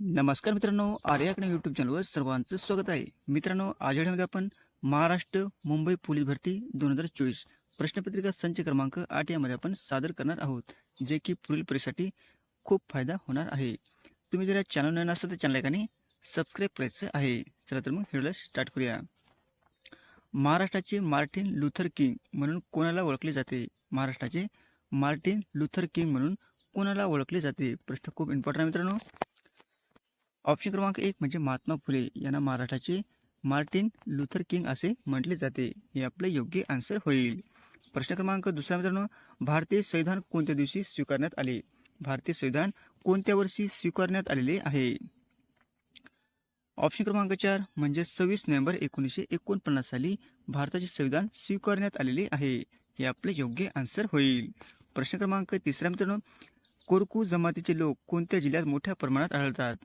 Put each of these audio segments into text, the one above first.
नमस्कार मित्रांनो आर्याकडे यूट्यूब चॅनलवर सर्वांचं स्वागत आहे. मित्रांनो आज व्हिडिओमध्ये आपण महाराष्ट्र मुंबई पोलीस भरती दोन हजार चोवीस प्रश्नपत्रिका संच क्रमांक आठ यामध्ये आपण सादर करणार आहोत जे की पुढील परीक्षेसाठी खूप फायदा होणार आहे. तुम्ही जर या चॅनल नवीन असाल तर चॅनल एकाने सबस्क्राईब करायचं आहे. चला तर मग व्हिडिओला स्टार्ट करूया. महाराष्ट्राचे मार्टिन लुथर किंग म्हणून कोणाला ओळखले जाते? महाराष्ट्राचे मार्टिन लुथर किंग म्हणून कोणाला ओळखले जाते? प्रश्न खूप इम्पॉर्टंट आहे मित्रांनो. ऑप्शन क्रमांक एक म्हणजे महात्मा फुले यांना महाराष्ट्राचे मार्टिन लुथर किंग असे म्हटले जाते. हे आपले योग्य आन्सर होईल. प्रश्न क्रमांक दुसरा मित्रांनो भारतीय संविधान कोणत्या दिवशी स्वीकारण्यात आले? भारतीय संविधान कोणत्या वर्षी स्वीकारण्यात आलेले आहे? ऑप्शन क्रमांक चार म्हणजे सव्वीस नोव्हेंबर एकोणीसशे एकोणपन्नास साली भारताचे संविधान स्वीकारण्यात आलेले आहे. हे आपले योग्य आन्सर होईल. प्रश्न क्रमांक तिसरा मित्रांनो कोरकू जमातीचे लोक कोणत्या जिल्ह्यात मोठ्या प्रमाणात आढळतात?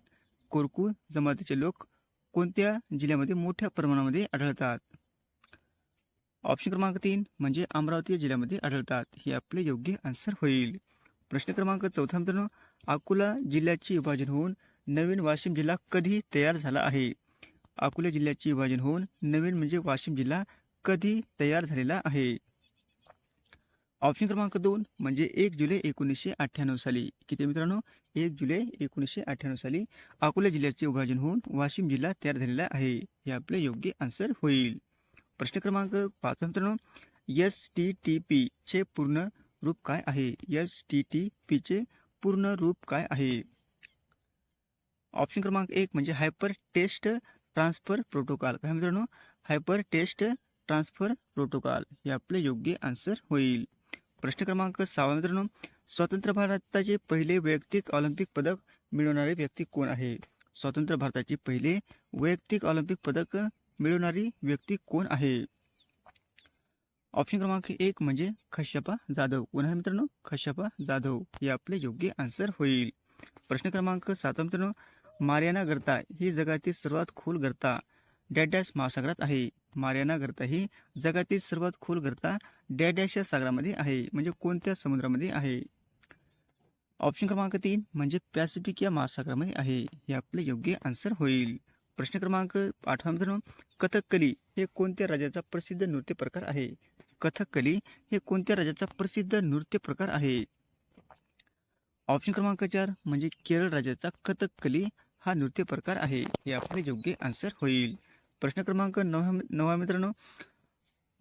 कोरकू जमातीचे लोक कोणत्या जिल्ह्यामध्ये मोठ्या प्रमाणामध्ये आढळतात? ऑप्शन क्रमांक तीन म्हणजे अमरावती जिल्ह्यामध्ये आढळतात. हे आपले योग्य आन्सर होईल. प्रश्न क्रमांक चौथा मित्रांनो अकोला जिल्ह्याचे विभाजन होऊन नवीन वाशिम जिल्हा कधी तयार झाला आहे? अकोला जिल्ह्याचे विभाजन होऊन नवीन म्हणजे वाशिम जिल्हा कधी तयार झालेला आहे? ऑप्शन क्रमांक दोन म्हणजे एक जुलै एकोणीसशे अठ्ठ्याण्णव साली. किती मित्रांनो? एक जुलै एकोणीसशे अठ्ठ्याण्णव साली अकोला जिल्ह्याचे विभाजन होऊन वाशिम जिल्हा तयार झालेला आहे. हे आपले योग्य आन्सर होईल. प्रश्न क्रमांक पाच मित्रांनो. एस टी टी पी चे पूर्ण रूप काय आहे? एस टी टी पी चे पूर्ण रूप काय आहे? ऑप्शन क्रमांक एक म्हणजे हायपर टेस्ट ट्रान्सफर प्रोटोकॉल काय मित्रांनो. हायपर टेस्ट ट्रान्सफर प्रोटोकॉल हे आपले योग्य आन्सर होईल. प्रश्न क्रमांक सहा मित्रांनो स्वतंत्र भारताचे पहिले वैयक्तिक ऑलिम्पिक पदक मिळवणारे व्यक्ती कोण आहे? स्वतंत्र भारताचे पहिले वैयक्तिक ऑलिम्पिक पदक मिळवणारी व्यक्ती कोण आहे? ऑप्शन क्रमांक एक म्हणजे खश्यपा जाधव. कोण आहे मित्रांनो? खश्यपा जाधव. हे आपले योग्य आन्सर होईल. प्रश्न क्रमांक सात मित्रांनो मारियाना गर्ता ही जगातील सर्वात खोल गर्ता डॅडॅस महासागरात आहे. मारियाना गर्ता ही जगातील सर्वात खोल गर्ता डॅडॅश या सागरामध्ये आहे म्हणजे कोणत्या समुद्रामध्ये आहे? ऑप्शन क्रमांक तीन म्हणजे पॅसिफिक या महासागरामध्ये आहे हे आपले योग्य आन्सर होईल. प्रश्न क्रमांक आठवा मित्रांनो कथकली हे कोणत्या राज्याचा प्रसिद्ध नृत्य प्रकार आहे? कथकली हे कोणत्या राज्याचा प्रसिद्ध नृत्य प्रकार आहे? ऑप्शन क्रमांक चार म्हणजे केरळ राज्याचा कथकली हा नृत्य प्रकार आहे हे आपले योग्य आन्सर होईल. प्रश्न क्रमांक नव्या नवा मित्रांनो.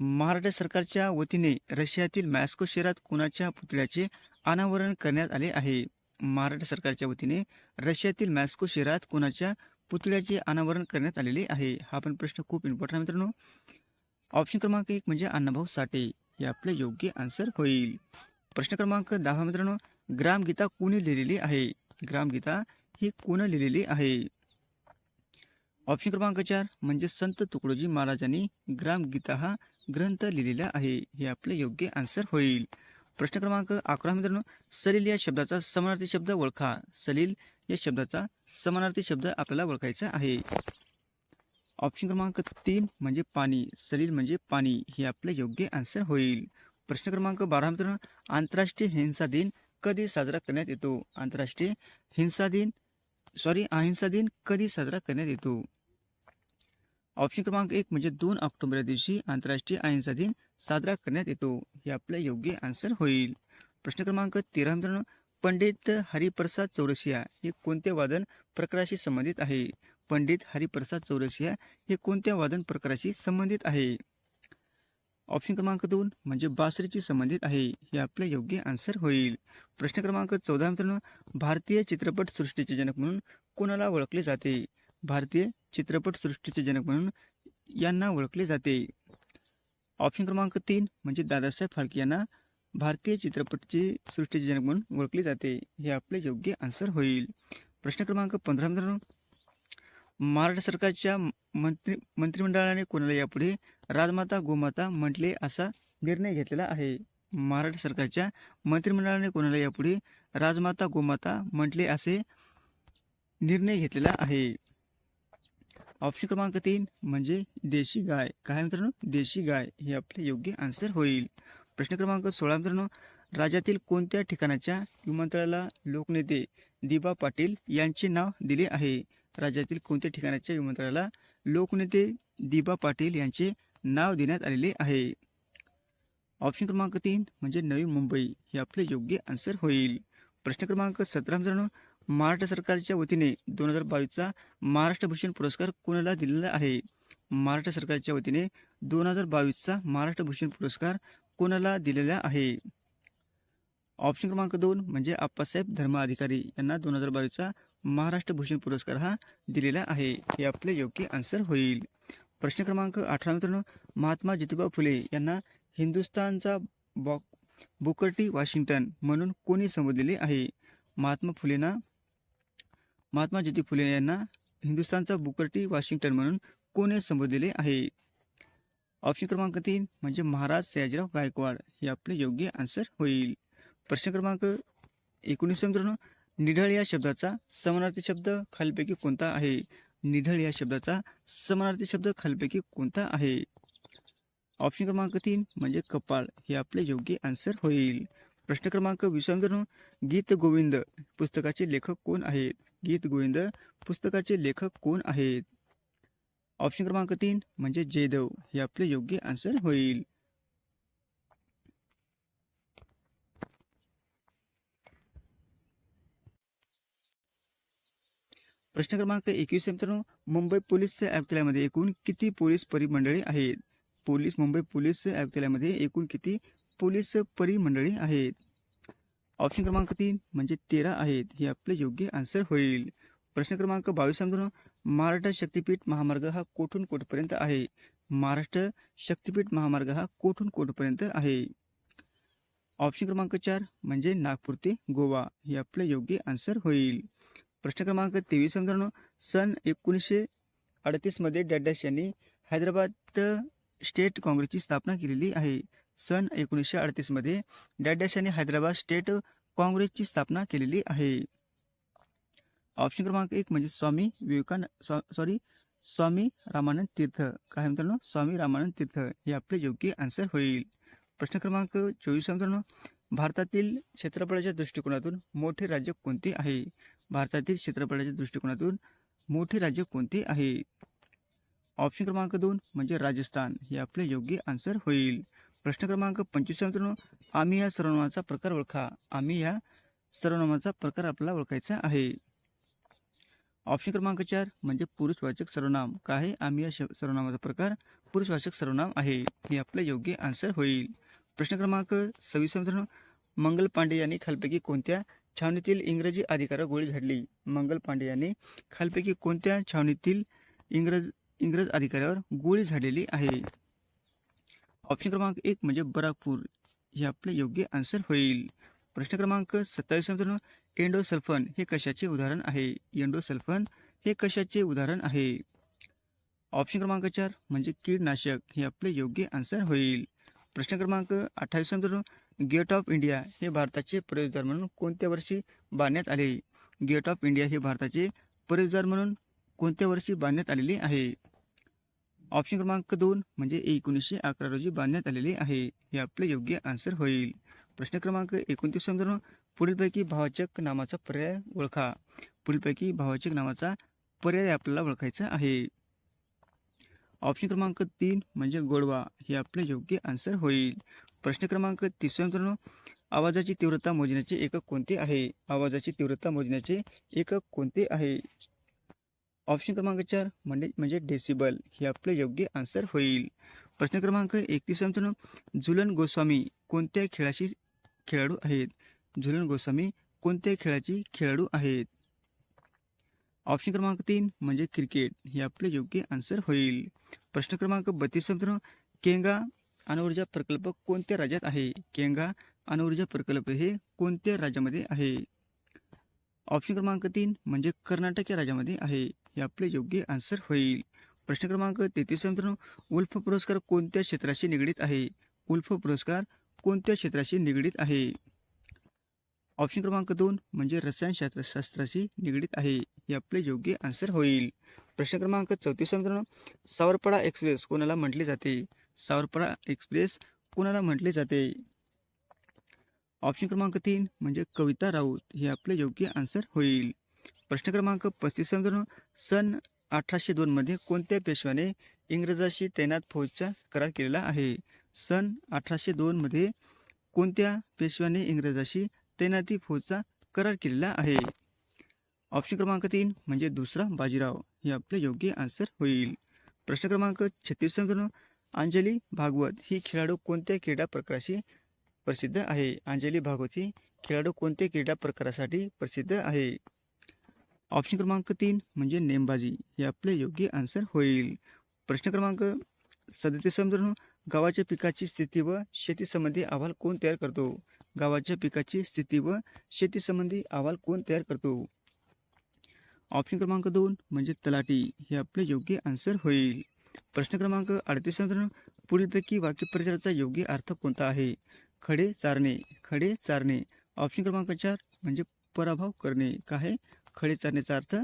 महाराष्ट्र सरकारच्या वतीने रशियातील मॅस्को शहरात कुणाच्या पुतळ्याचे अनावरण करण्यात आले आहे? महाराष्ट्र सरकारच्या वतीने रशियातील मॅस्को शहरात कुणाच्या पुतळ्याचे अनावरण करण्यात आलेले आहे? हा पण प्रश्न खूप इम्पॉर्टंट आहे मित्रांनो. ऑप्शन क्रमांक एक म्हणजे अण्णाभाऊ साठे. हे आपले योग्य आन्सर होईल. प्रश्न क्रमांक दहा मित्रांनो ग्रामगीता कोणी लिहिलेली आहे? ग्रामगीता ही कोण लिहिलेली आहे? ऑप्शन क्रमांक चार म्हणजे संत तुकडोजी महाराजांनी ग्रामगीता हा ग्रंथ लिहिलेला आहे. हे आपले योग्य आन्सर होईल. प्रश्न क्रमांक अकरा मित्रांनो सलील या शब्दाचा समानार्थी शब्द ओळखा. सलील या शब्दाचा समानार्थी शब्द आपल्याला ओळखायचा आहे. ऑप्शन क्रमांक तीन म्हणजे पाणी. सलील म्हणजे पाणी. हे आपले योग्य आन्सर होईल. प्रश्न क्रमांक बारा मित्रांनो आंतरराष्ट्रीय हिंसा दिन कधी साजरा करण्यात येतो? आंतरराष्ट्रीय हिंसा दिन सॉरी अहिंसा दिन कधी साजरा करण्यात येतो? ऑप्शन क्रमांक एक म्हणजे दोन ऑक्टोबर या दिवशी आंतरराष्ट्रीय अहिंसा दिन साजरा करण्यात येतो. हे आपलं योग्य आन्सर होईल. प्रश्न क्रमांक तेरा मित्रांनो पंडित हरिप्रसाद चौरसिया हे कोणत्या वादन प्रकाराशी संबंधित आहे? पंडित हरिप्रसाद चौरसिया हे कोणत्या वादन प्रकाराशी संबंधित आहे? ऑप्शन क्रमांक दोन म्हणजे बासरीची संबंधित आहे. हे आपलं योग्य आन्सर होईल. प्रश्न क्रमांक चौदा मित्रांनो भारतीय चित्रपट सृष्टीचे जनक म्हणून कोणाला ओळखले जाते? भारतीय चित्रपट सृष्टीचे जनक म्हणून यांना ओळखले जाते. ऑप्शन क्रमांक तीन म्हणजे दादासाहेब फाळके यांना भारतीय चित्रपटची सृष्टीचे जनक म्हणून ओळखले जाते. हे आपले योग्य आन्सर होईल. प्रश्न क्रमांक पंधरा मित्रांनो महाराष्ट्र सरकारच्या मंत्री मंत्रिमंडळाने कोणाला यापुढे राजमाता गोमाता म्हटले असा निर्णय घेतलेला आहे. महाराष्ट्र सरकारच्या मंत्रिमंडळाने कोणाला यापुढे राजमाता गोमाता म्हटले असे निर्णय घेतलेला आहे. ऑप्शन क्रमांक तीन म्हणजे देशी गाय. काय मित्रांनो? देशी गाय. हे आपले योग्य आन्सर होईल. प्रश्न क्रमांक सोळा मित्रांनो राज्यातील कोणत्या ठिकाणाच्या विमानतळाला लोकनेते दिबा पाटील यांचे नाव दिले आहे? राज्यातील कोणत्या ठिकाणाच्या विमानतळाला लोकनेते दिबा पाटील यांचे नाव देण्यात आलेले आहे. ऑप्शन क्रमांक तीन म्हणजे नवी मुंबई हे आपले योग्य आन्सर होईल. प्रश्न क्रमांक सतरा मित्रांनो महाराष्ट्र सरकारच्या वतीने दोन हजार बावीसचा महाराष्ट्र भूषण पुरस्कार कोणाला दिलेला आहे? महाराष्ट्र सरकारच्या वतीने दोन हजार बावीसचा महाराष्ट्र भूषण पुरस्कार कोणाला दिलेला आहे? ऑप्शन क्रमांक दोन म्हणजे आप्पासाहेब धर्माधिकारी यांना दोन हजार बावीसचा महाराष्ट्र भूषण पुरस्कार हा दिलेला आहे. हे आपले योग्य आन्सर होईल. प्रश्न क्रमांक अठरा मित्रांनो. महात्मा ज्योतिबा फुले यांना हिंदुस्थानचा बॉ बुकर्टी वॉशिंग्टन म्हणून कोणी संबोधलेले आहे? महात्मा फुलेंना महात्मा ज्योती फुले यांना हिंदुस्थानचा बुकर्टी वॉशिंग्टन म्हणून कोणी संबोधलेले आहे? ऑप्शन क्रमांक तीन म्हणजे महाराज सयाजीराव गायकवाड. हे आपले योग्य आन्सर होईल. प्रश्न क्रमांक एकोणीस मित्रांनो. निढळ या शब्दाचा समानार्थी शब्द खालीपैकी कोणता आहे? निढळ या शब्दाचा समानार्थी शब्द खालपैकी कोणता आहे? ऑप्शन क्रमांक तीन म्हणजे कपाळ. हे आपले योग्य आन्सर होईल. प्रश्न क्रमांक वीस गीत गोविंद पुस्तकाचे लेखक कोण आहेत? गीत गोविंद पुस्तकाचे लेखक कोण आहेत? ऑप्शन क्रमांक तीन म्हणजे जयदेव. हे आपले योग्य आन्सर होईल. प्रश्न क्रमांक एकवीस मित्रांनो मुंबई पोलीस आयुक्तालयामध्ये एकूण किती पोलीस परिमंडळी आहेत? पोलीस मुंबई पोलीस आयुक्तालयामध्ये एकूण किती पोलीस परिमंडळी आहेत? ऑप्शन क्रमांक तीन म्हणजे तेरा आहेत. हे आपले योग्य आन्सर होईल. प्रश्न क्रमांक बावीस मित्रांनो महाराष्ट्र शक्तीपीठ महामार्ग हा कोठून कोठपर्यंत आहे? महाराष्ट्र शक्तीपीठ महामार्ग हा कोठून कोठपर्यंत आहे? ऑप्शन क्रमांक चार म्हणजे नागपूर ते गोवा. हे आपले योग्य आन्सर होईल. प्रश्न क्रमांक तेवीस मित्रांनो सन एकोणीसशे अडतीसमध्ये डॅडॅश यांनी हैदराबाद स्टेट काँग्रेसची स्थापना केलेली आहे. सन एकोणीसशे अडतीसमध्ये डॅडॅश यांनी हैदराबाद स्टेट काँग्रेसची स्थापना केलेली आहे. ऑप्शन क्रमांक एक म्हणजे स्वामी विवेकानंद सॉरी स्वामी रामानंद तीर्थ. काय मित्रांनो? स्वामी रामानंद तीर्थ. हे आपले योग्य आन्सर होईल. प्रश्न क्रमांक चोवीस मित्रांनो भारतातील क्षेत्रफळाच्या दृष्टिकोनातून मोठे राज्य कोणते आहे? भारतातील क्षेत्रफळाच्या दृष्टिकोनातून मोठे राज्य कोणते आहे? ऑप्शन क्रमांक दोन म्हणजे राजस्थान. हे आपले योग्य आन्सर होईल. प्रश्न क्रमांक पंचवीस आम्ही या सर्वनामाचा प्रकार ओळखा. आम्ही या सर्वनामाचा प्रकार आपल्याला ओळखायचा आहे. ऑप्शन क्रमांक चार म्हणजे पुरुषवाचक सर्वनाम. काय आहे? आम्ही या श- सर्वनामाचा प्रकार पुरुषवाचक सर्वनाम आहे. हे आपले योग्य आन्सर होईल. प्रश्न क्रमांक सव्वीस मित्रांनो मंगल पांडे यांनी खालपैकी कोणत्या छावणीतील इंग्रजी अधिकारा गोळी झाडली? मंगल पांडे यांनी खालपैकी कोणत्या छावणीतील इंग्रज इंग्रज अधिकाऱ्यावर गोळी झाडलेली आहे? ऑप्शन क्रमांक एक म्हणजे बराकपूर. हे आपले योग्य आन्सर होईल. प्रश्न क्रमांक सत्तावीस मित्रांनो एंडोसल्फन हे कशाचे उदाहरण आहे? एंडोसल्फन हे कशाचे उदाहरण आहे? ऑप्शन क्रमांक चार म्हणजे कीडनाशक हे आपले योग्य आन्सर होईल. प्रश्न क्रमांक अठ्ठावीस मित्रांनो गेट ऑफ इंडिया हे भारताचे प्रवेशद्वार म्हणून कोणत्या वर्षी बांधण्यात आले? गेट ऑफ इंडिया हे भारताचे प्रवेशद्वार म्हणून कोणत्या वर्षी बांधण्यात आलेले आहे? ऑप्शन क्रमांक दोन म्हणजे एकोणीसशे अकरा रोजी बांधण्यात आलेले आहे. हे आपले योग्य आन्सर होईल. प्रश्न क्रमांक एकोणतीस मित्रांनो पुढीलपैकी भावाचक नामाचा पर्याय ओळखा. पुढीलपैकी भावाचक नामाचा पर्याय आपल्याला ओळखायचा आहे. ऑप्शन क्रमांक तीन म्हणजे गोडवा हे आपले योग्य आन्सर होईल. प्रश्न क्रमांक तिसरा मित्रांनो. आवाजाची तीव्रता मोजण्याचे एकक कोणते आहे? आवाजाची तीव्रता मोजण्याचे एकक कोणते आहे? ऑप्शन क्रमांक चार म्हणजे म्हणजे डेसिबल हे आपले योग्य आन्सर होईल. प्रश्न क्रमांक एकतीस मित्रांनो. झुलन गोस्वामी कोणत्या खेळाशी खेळाडू आहेत? झुलन गोस्वामी कोणत्या खेळाची खेळाडू आहेत? ऑप्शन क्रमांक तीन म्हणजे क्रिकेट. हे आपले योग्य आन्सर होईल. प्रश्न क्रमांक बत्तीस मित्रांनो केंगा अणुऊर्जा प्रकल्प कोणत्या राज्यात आहे? केंगा अणुऊर्जा प्रकल्प हे कोणत्या राज्यामध्ये आहे? ऑप्शन क्रमांक तीन म्हणजे कर्नाटक या राज्यामध्ये आहे. हे आपले योग्य आन्सर होईल. प्रश्न क्रमांक तेहतीस मित्रांनो उल्फ पुरस्कार कोणत्या क्षेत्राशी निगडीत आहे? उल्फ पुरस्कार कोणत्या क्षेत्राशी निगडीत आहे? ऑप्शन क्रमांक दोन म्हणजे रसायनशास्त्र शास्त्राशी निगडीत आहे. हे आपले योग्य आन्सर होईल. प्रश्न क्रमांक चौतीस मित्रांनो. सावरपाडा एक्सप्रेस कोणाला म्हटले जाते? सावरपाडा एक्सप्रेस कोणाला म्हटले जाते? ऑप्शन क्रमांक तीन म्हणजे कविता राऊत. हे आपले योग्य आन्सर होईल. प्रश्न क्रमांक पस्तीस मित्रांनो. सन अठराशे दोनमध्ये कोणत्या पेशव्याने इंग्रजाशी तैनात फौजचा करार केलेला आहे? सन अठराशे दोनमध्ये कोणत्या पेशव्याने इंग्रजाशी तैनाती फौजचा करार केलेला आहे. ऑप्शन क्रमांक तीन म्हणजे दुसरा बाजीराव. हे आपलं योग्य आन्सर होईल. प्रश्न क्रमांक छत्तीस अंजली भागवत ही खेळाडू कोणत्या क्रीडा प्रकाराशी प्रसिद्ध आहे? अंजली भागवत ही खेळाडू कोणत्या क्रीडा प्रकारासाठी प्रसिद्ध आहे? ऑप्शन क्रमांक तीन म्हणजे नेमबाजी. हे आपले योग्य आन्सर होईल. प्रश्न क्रमांक सदतीस गावाच्या पिकाची स्थिती व शेतीसंबंधी अहवाल कोण तयार करतो? गावाच्या पिकाची स्थिती व शेतीसंबंधी अहवाल कोण तयार करतो? ऑप्शन क्रमांक दोन म्हणजे तलाठी. हे आपले योग्य आन्सर होईल. प्रश्न क्रमांक अडतीस पुढीलपैकी वाक्यप्रचाराचा योग्य अर्थ कोणता आहे? खडे चारणे. खडे चारणे. ऑप्शन क्रमांक चार म्हणजे पराभव करणे. काय खडे चारण्याचा अर्थ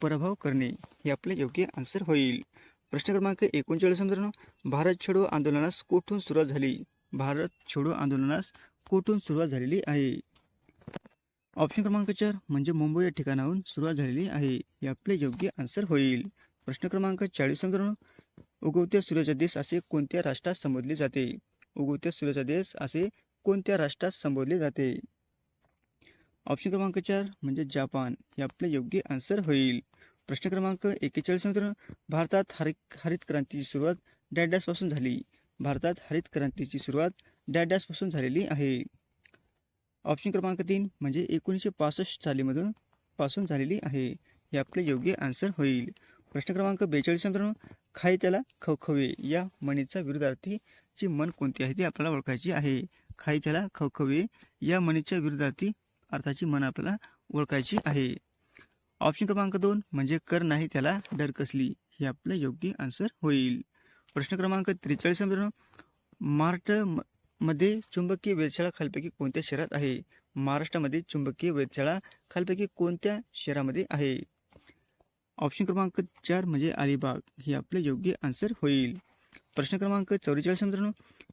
पराभव करणे. हे आपले योग्य आन्सर होईल. प्रश्न क्रमांक एकोणचाळीस मित्रांनो भारत छोडो आंदोलनास कुठून सुरुवात झाली? भारत छोडो आंदोलनास कुठून सुरुवात झालेली आहे. ऑप्शन क्रमांक चार म्हणजे मुंबई या ठिकाणाहून सुरुवात झालेली आहे. हे आपले योग्य आन्सर होईल. प्रश्न क्रमांक चाळीस मित्रांनो उगवत्या सूर्याचा देश असे कोणत्या राष्ट्रात संबोधले जाते? उगवत्या सूर्याचा देश असे कोणत्या राष्ट्रात संबोधले जाते? ऑप्शन क्रमांक चार म्हणजे जपान. हे आपले योग्य आन्सर होईल. प्रश्न क्रमांक एक्केचाळीस मित्रांनो भारतात हरित हरित क्रांतीची सुरुवात डॅडॅसपासून झाली. भारतात हरित क्रांतीची सुरुवात डॅडॅसपासून झालेली आहे. ऑप्शन क्रमांक तीन म्हणजे एकोणीसशे पासष्ट सालीमधून पासून झालेली आहे. हे आपले योग्य आन्सर होईल. प्रश्न क्रमांक बेचाळीस मित्रांनो खाई त्याला खवखवे. या म्हणीचा विरुद्धार्थी ची मन कोणती आहे ती आपल्याला ओळखायची आहे. खाई त्याला खवखवे. या म्हणीच्या विरुद्धार्थी अर्थाची मन आपल्याला ओळखायची आहे. ऑप्शन क्रमांक दोन म्हणजे कर नाही त्याला डर कसली? हे आपलं योग्य आन्सर होईल. प्रश्न क्रमांक त्रेचाळीस मित्रांनो मार्ट म- मध्ये चुंबकीय वेधशाळा खालपैकी कोणत्या शहरात आहे? महाराष्ट्रामध्ये चुंबकीय वेधशाळा खालपैकी कोणत्या शहरामध्ये आहे? ऑप्शन क्रमांक चार म्हणजे अलिबाग. हे आपले योग्य आन्सर होईल. प्रश्न क्रमांक चौवेचाळीस मित्रांनो.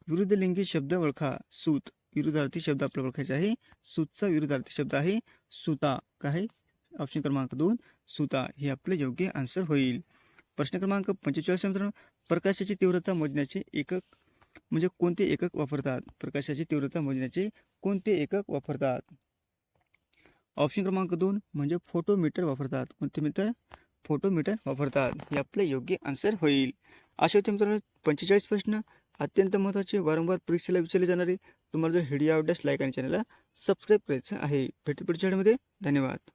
विरुद्ध लिंगी शब्द ओळखा. सूत. विरुद्धार्थी शब्द आपल्याला ओळखायचा आहे. सूतचा विरुद्धार्थी शब्द आहे सुता. काय ऑप्शन क्रमांक दोन सुता. हे आपले योग्य आन्सर होईल. प्रश्न क्रमांक पंचेचाळीस मित्रांनो. प्रकाशाची तीव्रता मोजण्याचे एकक म्हणजे कोणते एकक वापरतात? प्रकाशाची तीव्रता म्हणजे मोजण्याचे कोणते एकक वापरतात? ऑप्शन क्रमांक दोन म्हणजे फोटोमीटर वापरतात. कोणते मित्र फोटोमीटर वापरतात. हे आपले योग्य आन्सर होईल. असे होते मित्रांनो पंचेचाळीस प्रश्न. अत्यंत महत्त्वाचे वारंवार परीक्षेला विचारले जाणारे. तुम्हाला जर व्हिडिओ आवडल्यास लाईक आणि चॅनलला सबस्क्राईब करायचं आहे. भेटू पुढच्या धन्यवाद.